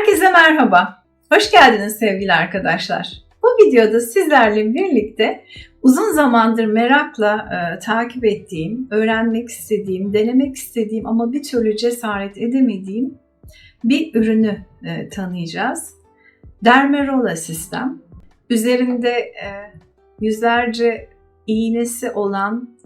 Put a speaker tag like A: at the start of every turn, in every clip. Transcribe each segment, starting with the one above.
A: Herkese merhaba. Hoş geldiniz sevgili arkadaşlar. Bu videoda sizlerle birlikte uzun zamandır merakla e, takip ettiğim, öğrenmek istediğim, denemek istediğim ama bir türlü cesaret edemediğim bir ürünü e, tanıyacağız. Dermarola sistem. Üzerinde e, yüzlerce iğnesi olan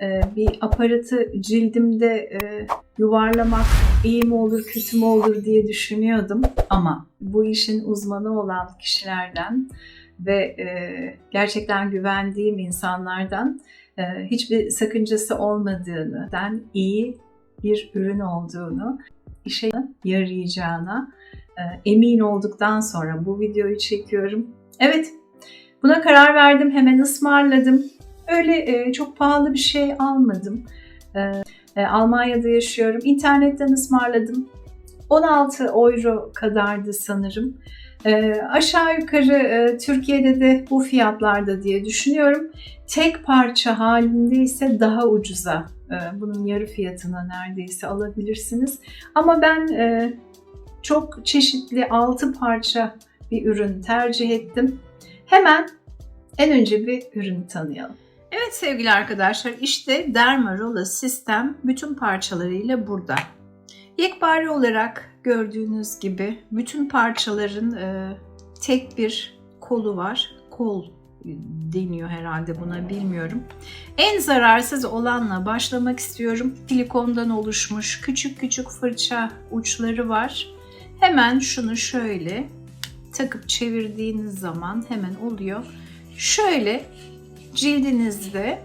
A: e, bir aparatı cildimde e, yuvarlamak iyi mi olur kötü mü olur diye düşünüyordum ama bu işin uzmanı olan kişilerden ve e, gerçekten güvendiğim insanlardan e, hiçbir sakıncası olmadığını, den iyi bir ürün olduğunu, işe yarayacağına e, emin olduktan sonra bu videoyu çekiyorum. Evet, buna karar verdim, hemen ısmarladım. Öyle e, çok pahalı bir şey almadım. E, e, Almanya'da yaşıyorum. İnternetten ısmarladım. 16 euro kadardı sanırım. E, aşağı yukarı e, Türkiye'de de bu fiyatlarda diye düşünüyorum. Tek parça halinde ise daha ucuza. E, bunun yarı fiyatına neredeyse alabilirsiniz. Ama ben e, çok çeşitli 6 parça bir ürün tercih ettim. Hemen en önce bir ürünü tanıyalım. Evet sevgili arkadaşlar işte Dermarola sistem bütün parçalarıyla burada. Yekpare olarak gördüğünüz gibi bütün parçaların e, tek bir kolu var. Kol deniyor herhalde buna bilmiyorum. En zararsız olanla başlamak istiyorum. Silikondan oluşmuş küçük küçük fırça uçları var. Hemen şunu şöyle takıp çevirdiğiniz zaman hemen oluyor. Şöyle cildinizde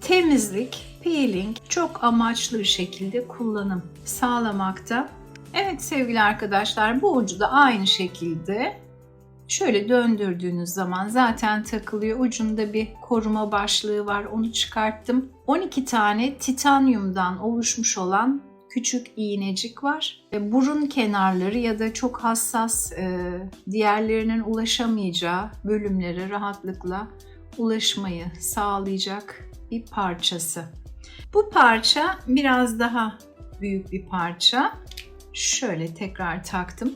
A: temizlik, peeling çok amaçlı bir şekilde kullanım sağlamakta. Evet sevgili arkadaşlar bu ucu da aynı şekilde şöyle döndürdüğünüz zaman zaten takılıyor. Ucunda bir koruma başlığı var onu çıkarttım. 12 tane titanyumdan oluşmuş olan küçük iğnecik var. Burun kenarları ya da çok hassas diğerlerinin ulaşamayacağı bölümlere rahatlıkla ulaşmayı sağlayacak bir parçası. Bu parça biraz daha büyük bir parça. Şöyle tekrar taktım.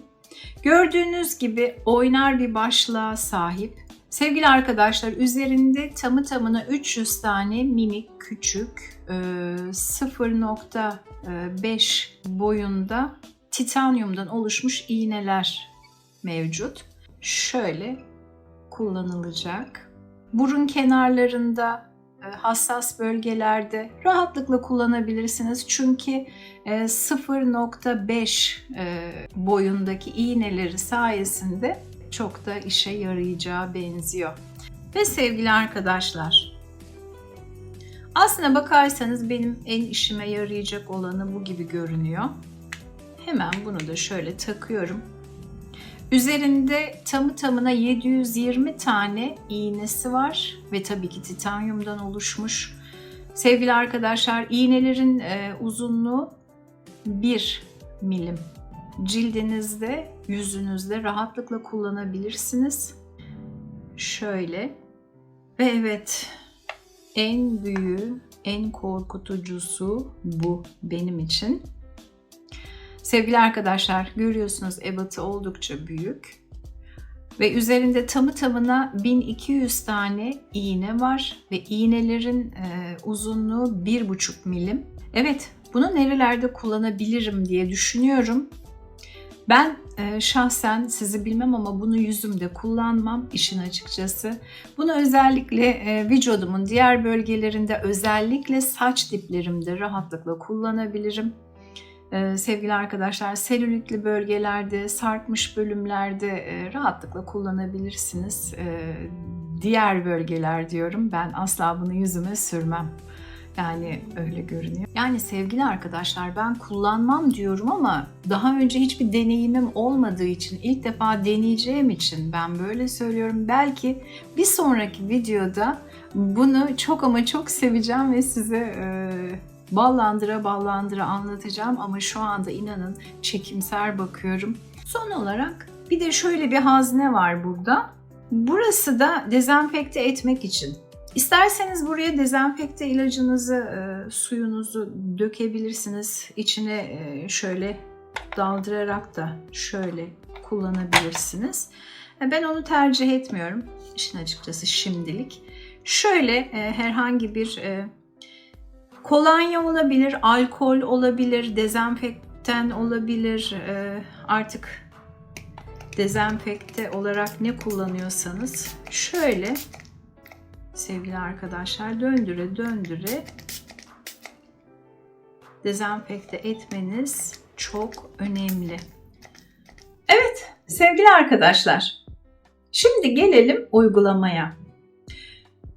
A: Gördüğünüz gibi oynar bir başlığa sahip. Sevgili arkadaşlar üzerinde tamı tamına 300 tane minik küçük 0.5 boyunda titanyumdan oluşmuş iğneler mevcut. Şöyle kullanılacak burun kenarlarında e, hassas bölgelerde rahatlıkla kullanabilirsiniz. Çünkü 0.5 e, e, boyundaki iğneleri sayesinde çok da işe yarayacağı benziyor. Ve sevgili arkadaşlar, aslına bakarsanız benim en işime yarayacak olanı bu gibi görünüyor. Hemen bunu da şöyle takıyorum. Üzerinde tamı tamına 720 tane iğnesi var ve tabii ki titanyumdan oluşmuş. Sevgili arkadaşlar iğnelerin e, uzunluğu 1 milim. Cildinizde, yüzünüzde rahatlıkla kullanabilirsiniz. Şöyle. Ve evet en büyüğü, en korkutucusu bu benim için. Sevgili arkadaşlar görüyorsunuz ebatı oldukça büyük. Ve üzerinde tamı tamına 1200 tane iğne var ve iğnelerin e, uzunluğu 1,5 milim. Evet bunu nerelerde kullanabilirim diye düşünüyorum. Ben e, şahsen sizi bilmem ama bunu yüzümde kullanmam işin açıkçası. Bunu özellikle e, vücudumun diğer bölgelerinde özellikle saç diplerimde rahatlıkla kullanabilirim. Ee, sevgili arkadaşlar selülitli bölgelerde, sarkmış bölümlerde e, rahatlıkla kullanabilirsiniz. Ee, diğer bölgeler diyorum ben asla bunu yüzüme sürmem. Yani öyle görünüyor. Yani sevgili arkadaşlar ben kullanmam diyorum ama daha önce hiçbir deneyimim olmadığı için ilk defa deneyeceğim için ben böyle söylüyorum. Belki bir sonraki videoda bunu çok ama çok seveceğim ve size e, ballandıra ballandıra anlatacağım ama şu anda inanın çekimser bakıyorum. Son olarak bir de şöyle bir hazne var burada. Burası da dezenfekte etmek için. İsterseniz buraya dezenfekte ilacınızı, e, suyunuzu dökebilirsiniz. İçine e, şöyle daldırarak da şöyle kullanabilirsiniz. E, Ben onu tercih etmiyorum işin açıkçası şimdilik. Şöyle e, herhangi bir e, kolonya olabilir, alkol olabilir, dezenfektan olabilir. E, artık dezenfekte olarak ne kullanıyorsanız şöyle sevgili arkadaşlar döndüre döndüre dezenfekte etmeniz çok önemli. Evet sevgili arkadaşlar şimdi gelelim uygulamaya.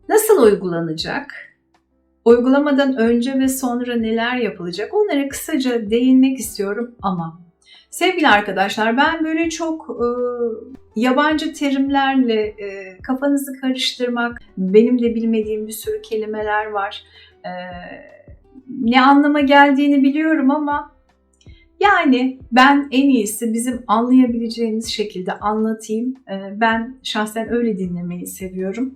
A: Nasıl uygulanacak? Uygulamadan önce ve sonra neler yapılacak? Onlara kısaca değinmek istiyorum ama sevgili arkadaşlar ben böyle çok e, yabancı terimlerle e, kafanızı karıştırmak, benim de bilmediğim bir sürü kelimeler var. E, ne anlama geldiğini biliyorum ama yani ben en iyisi bizim anlayabileceğimiz şekilde anlatayım. E, ben şahsen öyle dinlemeyi seviyorum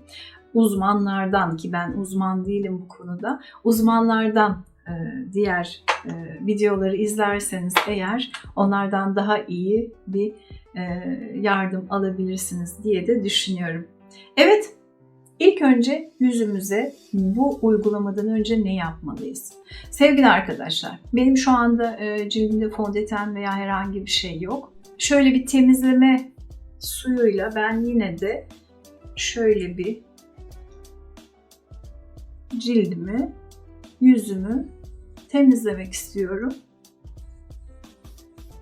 A: uzmanlardan ki ben uzman değilim bu konuda uzmanlardan e, diğer e, videoları izlerseniz eğer onlardan daha iyi bir e, yardım alabilirsiniz diye de düşünüyorum. Evet ilk önce yüzümüze bu uygulamadan önce ne yapmalıyız? Sevgili arkadaşlar benim şu anda cildimde fondöten veya herhangi bir şey yok. Şöyle bir temizleme suyuyla ben yine de şöyle bir cildimi, yüzümü temizlemek istiyorum.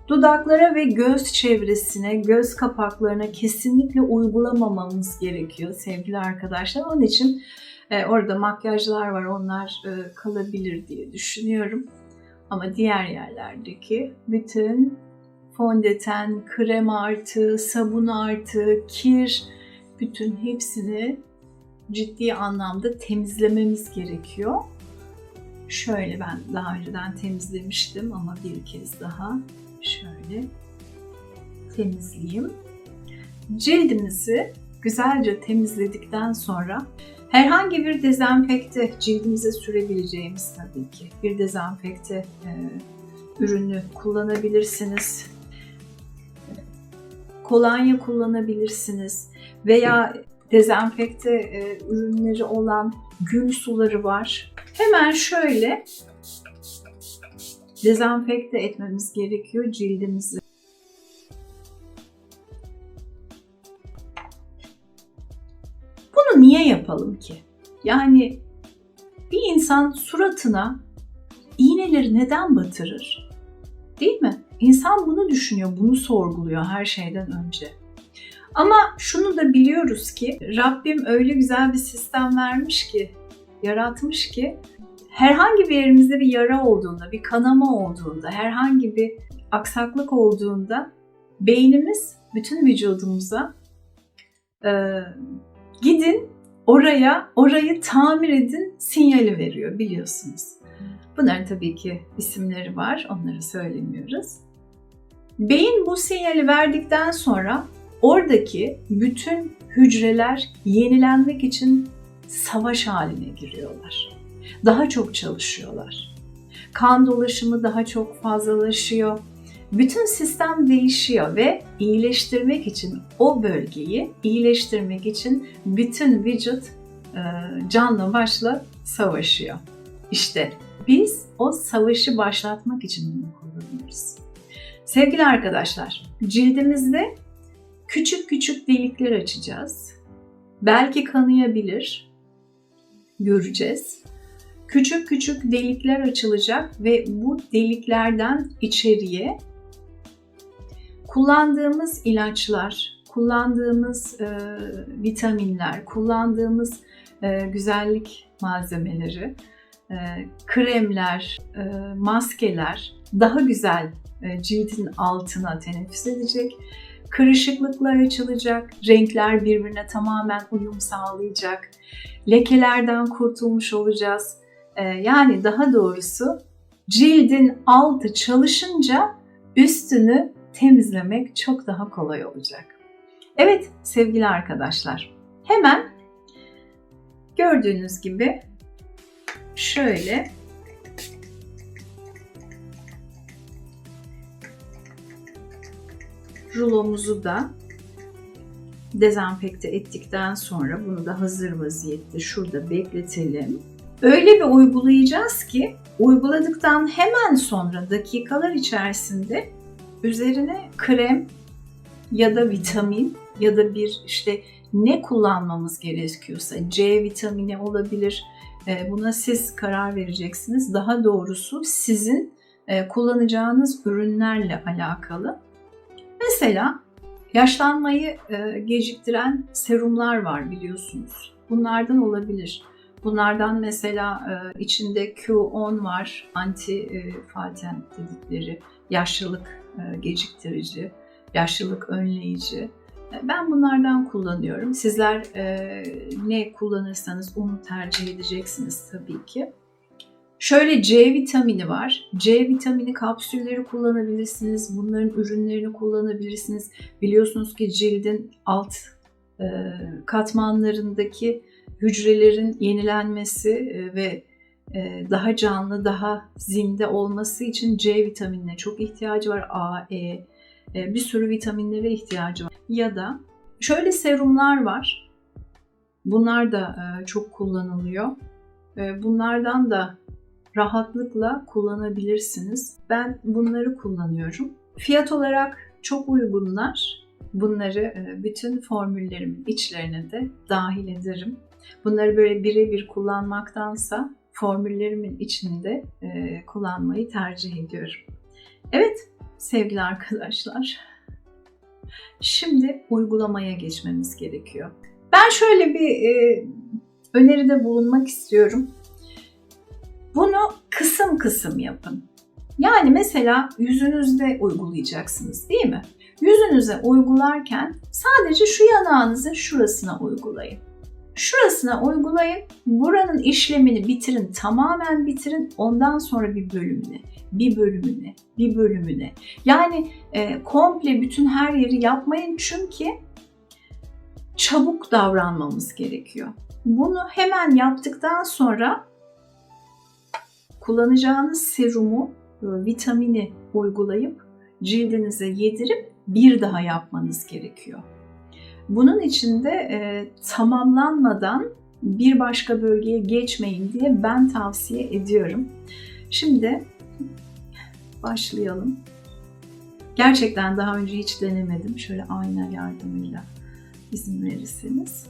A: Dudaklara ve göz çevresine, göz kapaklarına kesinlikle uygulamamamız gerekiyor sevgili arkadaşlar. Onun için e, orada makyajlar var, onlar e, kalabilir diye düşünüyorum. Ama diğer yerlerdeki bütün fondöten, krem artı, sabun artı, kir, bütün hepsini ciddi anlamda temizlememiz gerekiyor. Şöyle ben daha önceden temizlemiştim ama bir kez daha şöyle temizleyeyim. Cildimizi güzelce temizledikten sonra herhangi bir dezenfekte cildimize sürebileceğimiz tabii ki bir dezenfekte e, ürünü kullanabilirsiniz. Kolonya kullanabilirsiniz veya dezenfekte e, ürünleri olan gül suları var. Hemen şöyle dezenfekte etmemiz gerekiyor cildimizi. Bunu niye yapalım ki? Yani bir insan suratına iğneleri neden batırır? Değil mi? İnsan bunu düşünüyor, bunu sorguluyor her şeyden önce. Ama şunu da biliyoruz ki Rabbim öyle güzel bir sistem vermiş ki, yaratmış ki herhangi bir yerimizde bir yara olduğunda, bir kanama olduğunda, herhangi bir aksaklık olduğunda beynimiz bütün vücudumuza e, gidin oraya, orayı tamir edin sinyali veriyor biliyorsunuz. Bunların tabii ki isimleri var, onları söylemiyoruz. Beyin bu sinyali verdikten sonra oradaki bütün hücreler yenilenmek için savaş haline giriyorlar. Daha çok çalışıyorlar. Kan dolaşımı daha çok fazlalaşıyor. Bütün sistem değişiyor ve iyileştirmek için o bölgeyi iyileştirmek için bütün vücut e, canla başla savaşıyor. İşte biz o savaşı başlatmak için bunu kullanıyoruz. Sevgili arkadaşlar, cildimizde küçük küçük delikler açacağız. Belki kanayabilir. Göreceğiz. Küçük küçük delikler açılacak ve bu deliklerden içeriye kullandığımız ilaçlar, kullandığımız e, vitaminler, kullandığımız e, güzellik malzemeleri, e, kremler, e, maskeler daha güzel e, cildin altına teneffüs edecek. Kırışıklıklar açılacak, renkler birbirine tamamen uyum sağlayacak, lekelerden kurtulmuş olacağız. E, yani daha doğrusu cildin altı çalışınca üstünü temizlemek çok daha kolay olacak. Evet sevgili arkadaşlar, hemen gördüğünüz gibi şöyle rulomuzu da dezenfekte ettikten sonra bunu da hazır vaziyette şurada bekletelim. Öyle bir uygulayacağız ki uyguladıktan hemen sonra dakikalar içerisinde üzerine krem ya da vitamin ya da bir işte ne kullanmamız gerekiyorsa C vitamini olabilir. E, buna siz karar vereceksiniz. Daha doğrusu sizin e, kullanacağınız ürünlerle alakalı. Mesela yaşlanmayı e, geciktiren serumlar var biliyorsunuz. Bunlardan olabilir. Bunlardan mesela içinde Q10 var, anti falten dedikleri yaşlılık geciktirici, yaşlılık önleyici. Ben bunlardan kullanıyorum. Sizler e, ne kullanırsanız onu tercih edeceksiniz tabii ki. Şöyle C vitamini var. C vitamini kapsülleri kullanabilirsiniz. Bunların ürünlerini kullanabilirsiniz. Biliyorsunuz ki cildin alt e, katmanlarındaki hücrelerin yenilenmesi e, ve e, daha canlı, daha zinde olması için C vitaminine çok ihtiyacı var. A, E, e bir sürü vitaminlere ihtiyacı var. Ya da şöyle serumlar var. Bunlar da çok kullanılıyor. Bunlardan da rahatlıkla kullanabilirsiniz. Ben bunları kullanıyorum. Fiyat olarak çok uygunlar. Bunları bütün formüllerimin içlerine de dahil ederim. Bunları böyle birebir kullanmaktansa formüllerimin içinde e, kullanmayı tercih ediyorum. Evet sevgili arkadaşlar. Şimdi uygulamaya geçmemiz gerekiyor. Ben şöyle bir e, öneride bulunmak istiyorum. Bunu kısım kısım yapın. Yani mesela yüzünüzde uygulayacaksınız değil mi? Yüzünüze uygularken sadece şu yanağınızın şurasına uygulayın. Şurasına uygulayın. Buranın işlemini bitirin. Tamamen bitirin. Ondan sonra bir bölümüne, bir bölümüne, bir bölümüne. Yani e, komple bütün her yeri yapmayın çünkü çabuk davranmamız gerekiyor. Bunu hemen yaptıktan sonra kullanacağınız serumu, e, vitamini uygulayıp cildinize yedirip bir daha yapmanız gerekiyor. Bunun için de e, tamamlanmadan bir başka bölgeye geçmeyin diye ben tavsiye ediyorum. Şimdi başlayalım. Gerçekten daha önce hiç denemedim. Şöyle ayna yardımıyla izin verirseniz.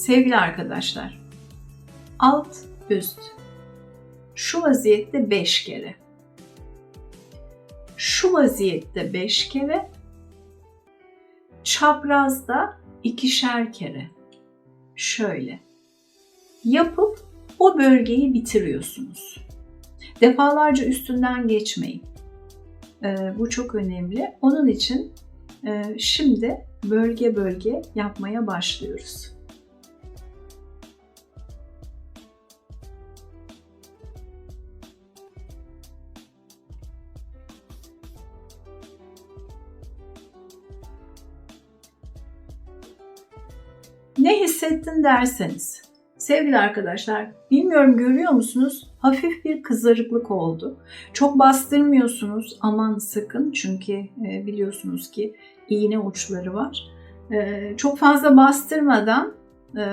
A: Sevgili arkadaşlar, alt üst şu vaziyette 5 kere. Şu vaziyette 5 kere. Çaprazda ikişer kere. Şöyle. Yapıp o bölgeyi bitiriyorsunuz. Defalarca üstünden geçmeyin. Ee, bu çok önemli. Onun için e, şimdi bölge bölge yapmaya başlıyoruz. Hissettin derseniz. Sevgili arkadaşlar, bilmiyorum görüyor musunuz? Hafif bir kızarıklık oldu. Çok bastırmıyorsunuz aman sakın çünkü e, biliyorsunuz ki iğne uçları var. E, çok fazla bastırmadan e,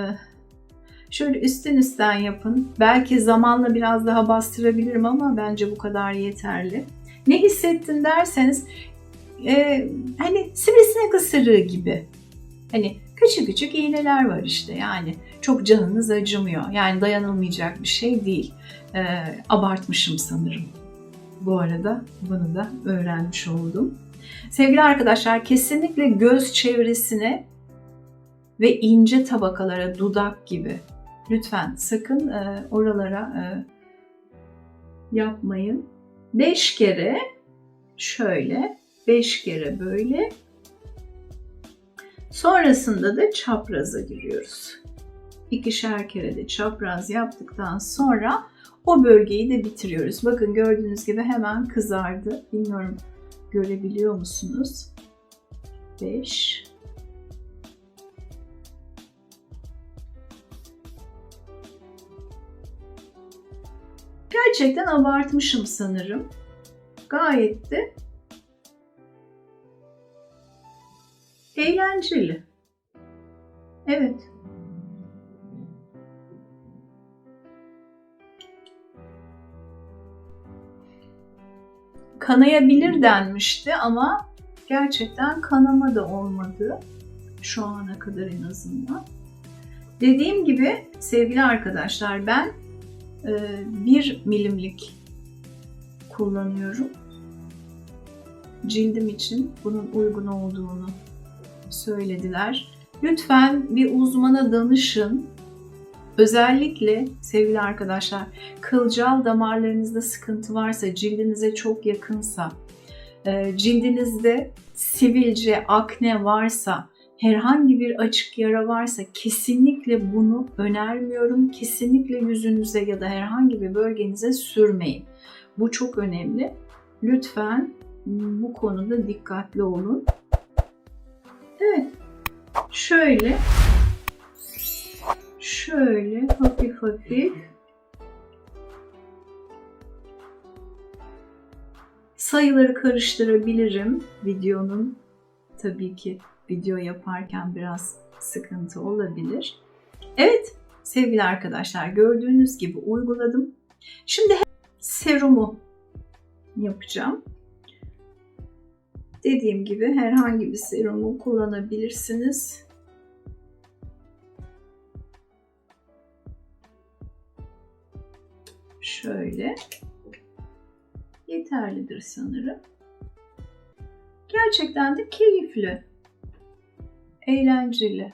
A: şöyle üstten üstten yapın. Belki zamanla biraz daha bastırabilirim ama bence bu kadar yeterli. Ne hissettin derseniz hani sivrisinek ısırığı gibi. Hani Küçük küçük iğneler var işte yani çok canınız acımıyor. Yani dayanılmayacak bir şey değil. Ee, abartmışım sanırım. Bu arada bunu da öğrenmiş oldum. Sevgili arkadaşlar kesinlikle göz çevresine ve ince tabakalara dudak gibi lütfen sakın e, oralara e, yapmayın. 5 kere şöyle, 5 kere böyle Sonrasında da çapraza giriyoruz. İkişer kere de çapraz yaptıktan sonra o bölgeyi de bitiriyoruz. Bakın gördüğünüz gibi hemen kızardı. Bilmiyorum görebiliyor musunuz? 5 6 Gerçekten abartmışım sanırım. Gayet de eğlenceli. Evet. Kanayabilir denmişti ama gerçekten kanama da olmadı. Şu ana kadar en azından. Dediğim gibi sevgili arkadaşlar ben e, 1 milimlik kullanıyorum. Cildim için bunun uygun olduğunu söylediler. Lütfen bir uzmana danışın. Özellikle sevgili arkadaşlar kılcal damarlarınızda sıkıntı varsa, cildinize çok yakınsa, e, cildinizde sivilce, akne varsa, herhangi bir açık yara varsa kesinlikle bunu önermiyorum. Kesinlikle yüzünüze ya da herhangi bir bölgenize sürmeyin. Bu çok önemli. Lütfen bu konuda dikkatli olun. Evet. Şöyle şöyle hafif hafif sayıları karıştırabilirim videonun tabii ki video yaparken biraz sıkıntı olabilir. Evet sevgili arkadaşlar gördüğünüz gibi uyguladım. Şimdi serumu yapacağım. Dediğim gibi herhangi bir serumu kullanabilirsiniz. Şöyle yeterlidir sanırım. Gerçekten de keyifli, eğlenceli.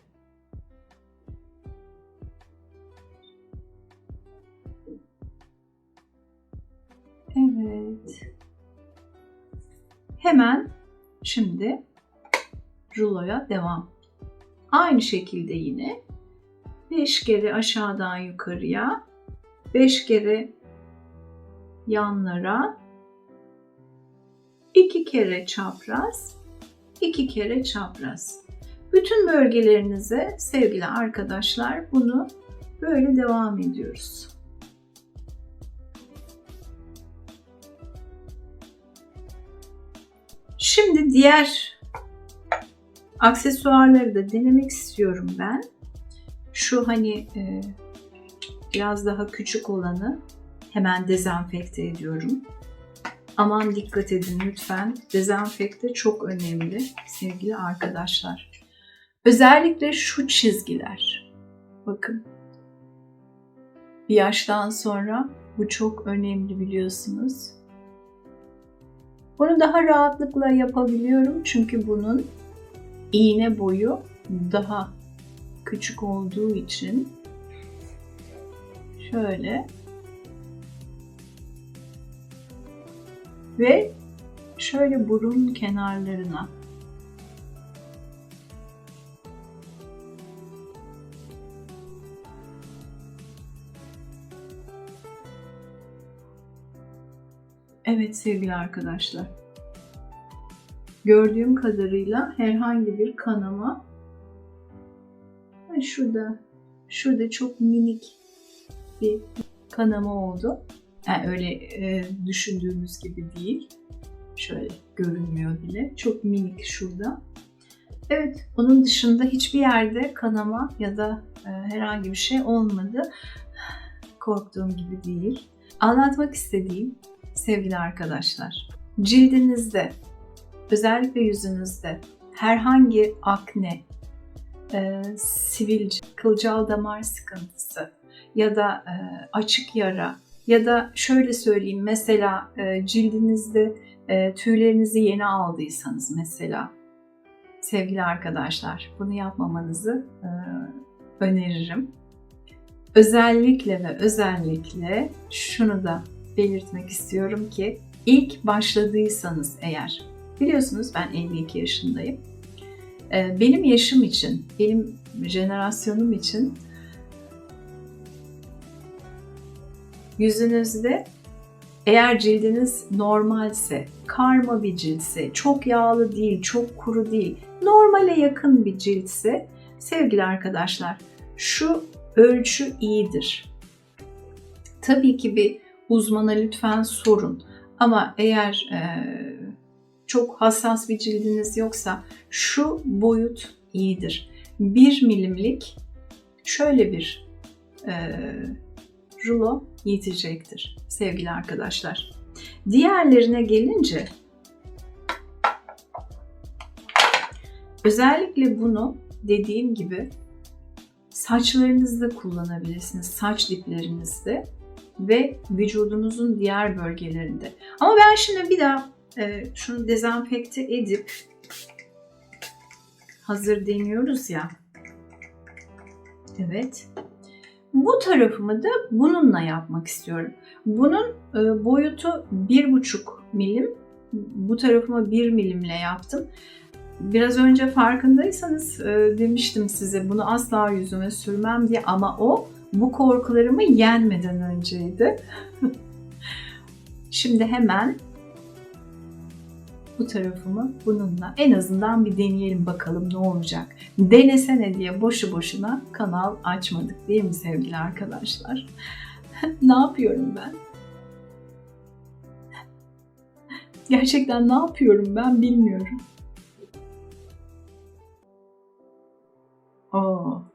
A: Evet. Hemen şimdi ruloya devam. Aynı şekilde yine 5 kere aşağıdan yukarıya, 5 kere yanlara, 2 kere çapraz, 2 kere çapraz. Bütün bölgelerinize sevgili arkadaşlar bunu böyle devam ediyoruz. Şimdi diğer aksesuarları da denemek istiyorum ben. Şu hani e, biraz daha küçük olanı hemen dezenfekte ediyorum. Aman dikkat edin lütfen. Dezenfekte çok önemli sevgili arkadaşlar. Özellikle şu çizgiler. Bakın. Bir yaştan sonra bu çok önemli biliyorsunuz. Bunu daha rahatlıkla yapabiliyorum çünkü bunun iğne boyu daha küçük olduğu için. Şöyle. Ve şöyle burun kenarlarına Evet sevgili arkadaşlar. Gördüğüm kadarıyla herhangi bir kanama şurada şurada çok minik bir kanama oldu. Yani öyle e, düşündüğümüz gibi değil. Şöyle görünmüyor bile. Çok minik şurada. Evet, onun dışında hiçbir yerde kanama ya da e, herhangi bir şey olmadı. Korktuğum gibi değil. Anlatmak istediğim sevgili arkadaşlar, cildinizde, özellikle yüzünüzde herhangi akne, e, sivilce, kılcal damar sıkıntısı ya da e, açık yara ya da şöyle söyleyeyim mesela e, cildinizde e, tüylerinizi yeni aldıysanız mesela sevgili arkadaşlar bunu yapmamanızı e, öneririm. Özellikle ve özellikle şunu da belirtmek istiyorum ki ilk başladıysanız eğer biliyorsunuz ben 52 yaşındayım. E, benim yaşım için, benim jenerasyonum için yüzünüzde eğer cildiniz normalse, karma bir ciltse, çok yağlı değil, çok kuru değil, normale yakın bir ciltse sevgili arkadaşlar şu ölçü iyidir. Tabii ki bir uzmana lütfen sorun. Ama eğer e, çok hassas bir cildiniz yoksa şu boyut iyidir. 1 milimlik şöyle bir e, rulo yetecektir sevgili arkadaşlar. Diğerlerine gelince özellikle bunu dediğim gibi saçlarınızda kullanabilirsiniz. Saç diplerinizde ve vücudunuzun diğer bölgelerinde. Ama ben şimdi bir daha e, şunu dezenfekte edip hazır deniyoruz ya. Evet. Bu tarafımı da bununla yapmak istiyorum. Bunun e, boyutu bir buçuk milim. Bu tarafımı bir milimle yaptım. Biraz önce farkındaysanız e, demiştim size bunu asla yüzüme sürmem diye ama o bu korkularımı yenmeden önceydi. Şimdi hemen bu tarafımı bununla en azından bir deneyelim bakalım ne olacak. Denesene diye boşu boşuna kanal açmadık değil mi sevgili arkadaşlar? ne yapıyorum ben? Gerçekten ne yapıyorum ben bilmiyorum. Oo.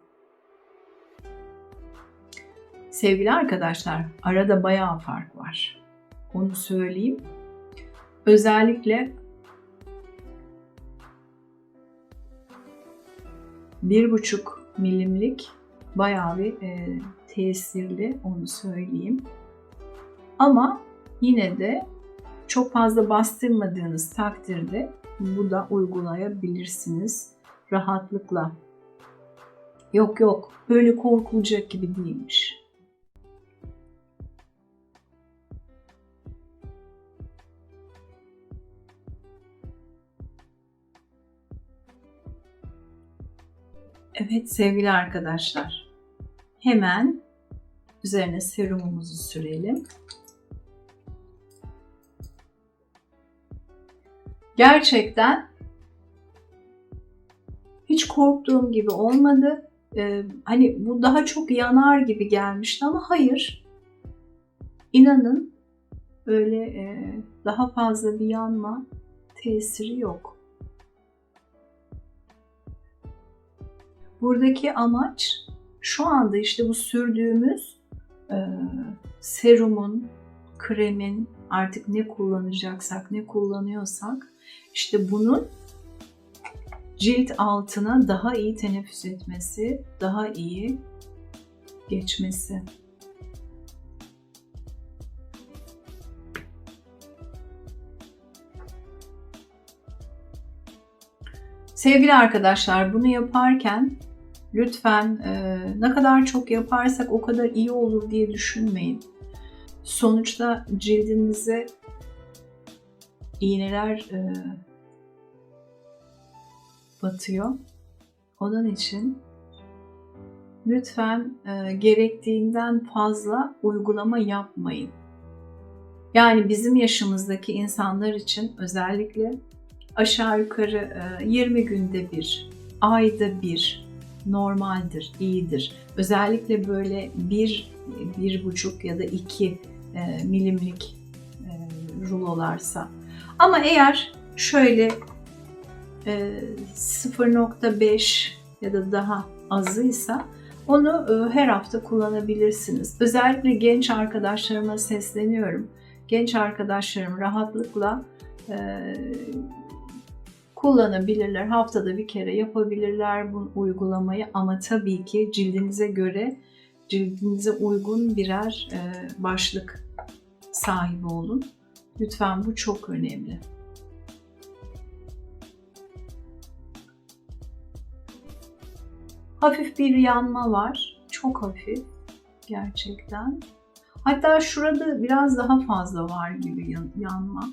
A: Sevgili arkadaşlar, arada bayağı fark var. Onu söyleyeyim. Özellikle bir buçuk milimlik bayağı bir e, tesirli onu söyleyeyim. Ama yine de çok fazla bastırmadığınız takdirde bu da uygulayabilirsiniz rahatlıkla. Yok yok böyle korkulacak gibi değilmiş. Evet sevgili arkadaşlar. Hemen üzerine serumumuzu sürelim. Gerçekten hiç korktuğum gibi olmadı. Ee, hani bu daha çok yanar gibi gelmişti ama hayır. İnanın öyle e, daha fazla bir yanma tesiri yok. Buradaki amaç şu anda işte bu sürdüğümüz e, serumun, kremin artık ne kullanacaksak, ne kullanıyorsak işte bunun cilt altına daha iyi teneffüs etmesi, daha iyi geçmesi. Sevgili arkadaşlar bunu yaparken lütfen e, ne kadar çok yaparsak o kadar iyi olur diye düşünmeyin. Sonuçta cildinize iğneler e, batıyor. Onun için lütfen e, gerektiğinden fazla uygulama yapmayın. Yani bizim yaşımızdaki insanlar için özellikle aşağı yukarı 20 günde bir, ayda bir normaldir, iyidir. Özellikle böyle bir, bir buçuk ya da iki milimlik rulolarsa. Ama eğer şöyle 0.5 ya da daha azıysa onu her hafta kullanabilirsiniz. Özellikle genç arkadaşlarıma sesleniyorum. Genç arkadaşlarım rahatlıkla kullanabilirler. Haftada bir kere yapabilirler bu uygulamayı ama tabii ki cildinize göre cildinize uygun birer e, başlık sahibi olun. Lütfen bu çok önemli. Hafif bir yanma var. Çok hafif gerçekten. Hatta şurada biraz daha fazla var gibi yanma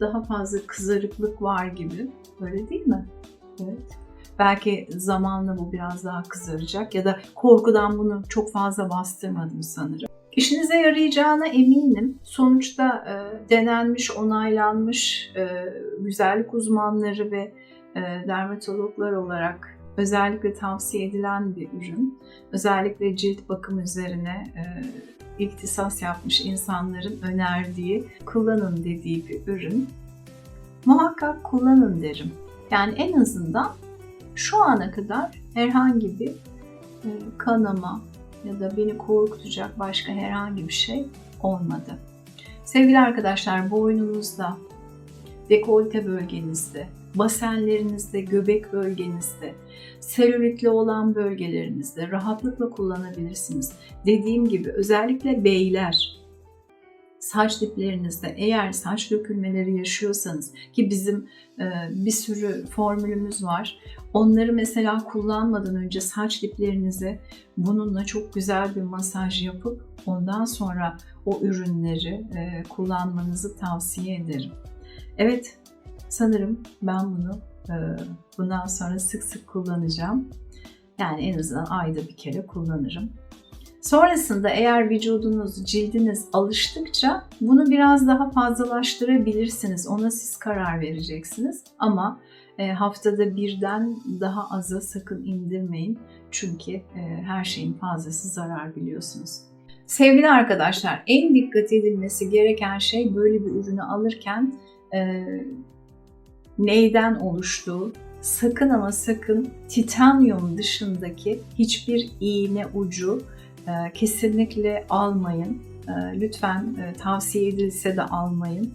A: daha fazla kızarıklık var gibi. Öyle değil mi? Evet. Belki zamanla bu biraz daha kızaracak ya da korkudan bunu çok fazla bastırmadım sanırım. İşinize yarayacağına eminim. Sonuçta e, denenmiş, onaylanmış e, güzellik uzmanları ve e, dermatologlar olarak özellikle tavsiye edilen bir ürün. Özellikle cilt bakım üzerine e, ihtisas yapmış insanların önerdiği, kullanın dediği bir ürün. Muhakkak kullanın derim. Yani en azından şu ana kadar herhangi bir e, kanama ya da beni korkutacak başka herhangi bir şey olmadı. Sevgili arkadaşlar boynunuzda, dekolte bölgenizde, basenlerinizde, göbek bölgenizde, selülitli olan bölgelerinizde rahatlıkla kullanabilirsiniz. Dediğim gibi özellikle beyler saç diplerinizde eğer saç dökülmeleri yaşıyorsanız ki bizim e, bir sürü formülümüz var. Onları mesela kullanmadan önce saç diplerinize bununla çok güzel bir masaj yapıp ondan sonra o ürünleri e, kullanmanızı tavsiye ederim. Evet, sanırım ben bunu bundan sonra sık sık kullanacağım. Yani en azından ayda bir kere kullanırım. Sonrasında eğer vücudunuz, cildiniz alıştıkça bunu biraz daha fazlalaştırabilirsiniz. Ona siz karar vereceksiniz. Ama e, haftada birden daha aza sakın indirmeyin. Çünkü e, her şeyin fazlası zarar biliyorsunuz. Sevgili arkadaşlar, en dikkat edilmesi gereken şey böyle bir ürünü alırken e, neyden oluştuğu, sakın ama sakın titanyum dışındaki hiçbir iğne ucu e, kesinlikle almayın. E, lütfen e, tavsiye edilse de almayın.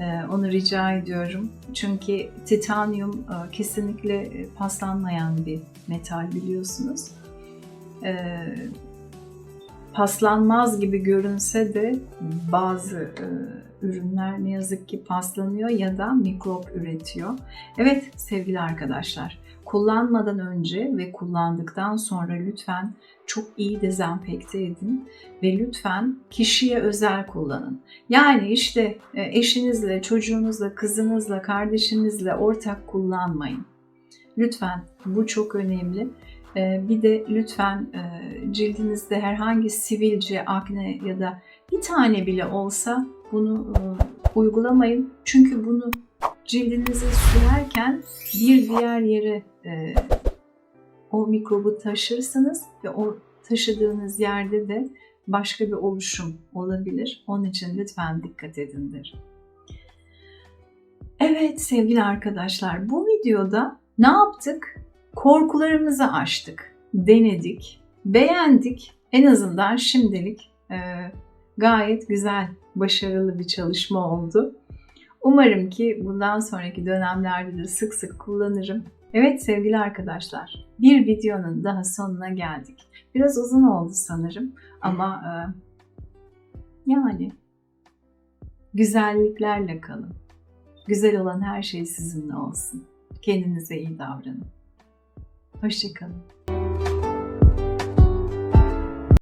A: E, onu rica ediyorum. Çünkü titanyum e, kesinlikle e, paslanmayan bir metal biliyorsunuz. E, paslanmaz gibi görünse de bazı e, ürünler ne yazık ki paslanıyor ya da mikrop üretiyor. Evet sevgili arkadaşlar, kullanmadan önce ve kullandıktan sonra lütfen çok iyi dezenfekte edin ve lütfen kişiye özel kullanın. Yani işte e, eşinizle, çocuğunuzla, kızınızla, kardeşinizle ortak kullanmayın. Lütfen bu çok önemli. E, bir de lütfen e, cildinizde herhangi sivilce, akne ya da bir tane bile olsa bunu uygulamayın. Çünkü bunu cildinize sürerken bir diğer yere o mikrobu taşırsınız ve o taşıdığınız yerde de başka bir oluşum olabilir. Onun için lütfen dikkat edin derim. Evet sevgili arkadaşlar bu videoda ne yaptık? Korkularımızı aştık, denedik, beğendik. En azından şimdilik e, gayet güzel, başarılı bir çalışma oldu. Umarım ki bundan sonraki dönemlerde de sık sık kullanırım. Evet sevgili arkadaşlar, bir videonun daha sonuna geldik. Biraz uzun oldu sanırım ama e, yani güzelliklerle kalın. Güzel olan her şey sizinle olsun. Kendinize iyi davranın. Hoşçakalın.